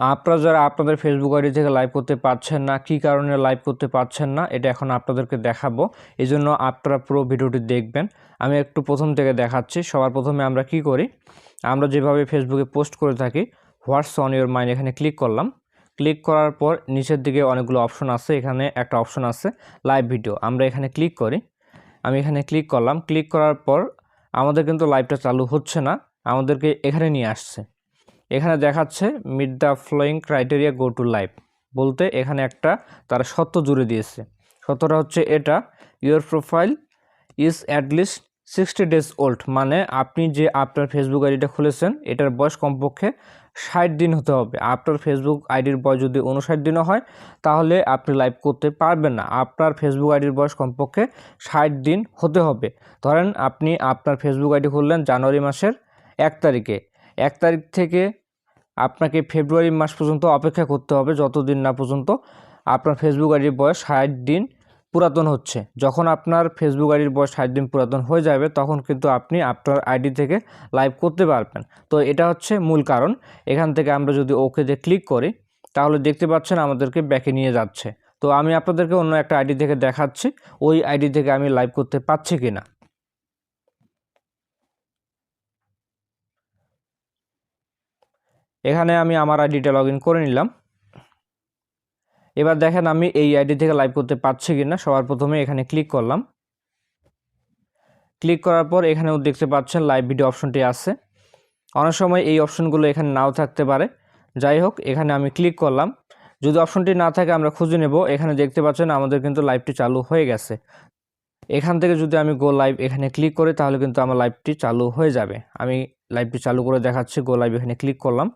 আপনারা যারা আপনাদের ফেসবুক আইডি থেকে লাইভ করতে পারছেন না, কী কারণে লাইভ করতে পারছেন না, এটা এখন আপনাদেরকে দেখাবো। এই জন্য আপনারা পুরো ভিডিওটি দেখবেন। আমি একটু প্রথম থেকে দেখাচ্ছি। সবার প্রথমে আমরা কি করি? আমরা যেভাবে ফেসবুকে পোস্ট করে থাকি হোয়াটস অন ইউর মাইন্ড এখানে ক্লিক করলাম। ক্লিক করার পর নিচের দিকে অনেকগুলো অপশন আছে। এখানে একটা অপশন আছে লাইভ ভিডিও আমরা এখানে ক্লিক করি। আমি এখানে ক্লিক করলাম। ক্লিক করার পর আমাদের কিন্তু লাইভটা চালু হচ্ছে না। আমাদেরকে এখানে নিয়ে আসছে। এখানে দেখাচ্ছে meet the flowing criteria go to live বলতে এখানে একটা তারা সত্য জুড়ে দিয়েছে। সত্যটা হচ্ছে এটা your profile is at least sixty days old মানে আপনি যে আপনার ফেসবুক আইডিটা খুলেছেন, এটার বয়স কমপক্ষে ষাট দিন হতে হবে। আপনার ফেসবুক আইডির বয়স যদি উনষাট দিনও হয়, তাহলে আপনি লাইভ করতে পারবেন না। আপনার ফেসবুক আইডির বয়স কমপক্ষে ষাট দিন হতে হবে। ধরেন আপনি আপনার ফেসবুক আইডি খুললেন জানুয়ারি মাসের এক তারিখে। এক তারিখ থেকে আপনাকে ফেব্রুয়ারি মাস পর্যন্ত অপেক্ষা করতে হবে, যতদিন না পর্যন্ত আপনার ফেসবুক আইডির বয়স ষাট দিন পুরাতন হচ্ছে। যখন আপনার ফেসবুক আইডির বয়স ষাট দিন পুরাতন হয়ে যাবে, তখন কিন্তু আপনি আপনার আইডি থেকে লাইভ করতে পারবেন। তো এটা হচ্ছে মূল কারণ। এখান থেকে আমরা যদি ওকে দিয়ে ক্লিক করি, তাহলে দেখতে পাচ্ছেন আমাদেরকে ব্যাকে নিয়ে যাচ্ছে। তো আমি আপনাদেরকে অন্য একটা আইডি থেকে দেখাচ্ছি। ওই আইডি থেকে আমি লাইভ করতে পারছি কি না এখানে আমি আমার আইডিটা লগ করে নিলাম। এবার দেখেন আমি এই আইডি থেকে লাইভ করতে পারছি কি না সবার প্রথমে এখানে ক্লিক করলাম। ক্লিক করার পর এখানেও দেখতে পাচ্ছেন লাইভ ভিডিও অপশনটি আছে। অনেক সময় এই অপশনগুলো এখানে নাও থাকতে পারে। যাই হোক, এখানে আমি ক্লিক করলাম। যদি অপশনটি না থাকে, আমরা খুঁজে নেব। এখানে দেখতে পাচ্ছেন আমাদের কিন্তু লাইভটি চালু হয়ে গেছে। এখান থেকে যদি আমি গো লাইভ এখানে ক্লিক করি, তাহলে কিন্তু আমার লাইভটি চালু হয়ে যাবে। আমি লাইভটি চালু করে দেখাচ্ছি গো লাইভ এখানে ক্লিক করলাম।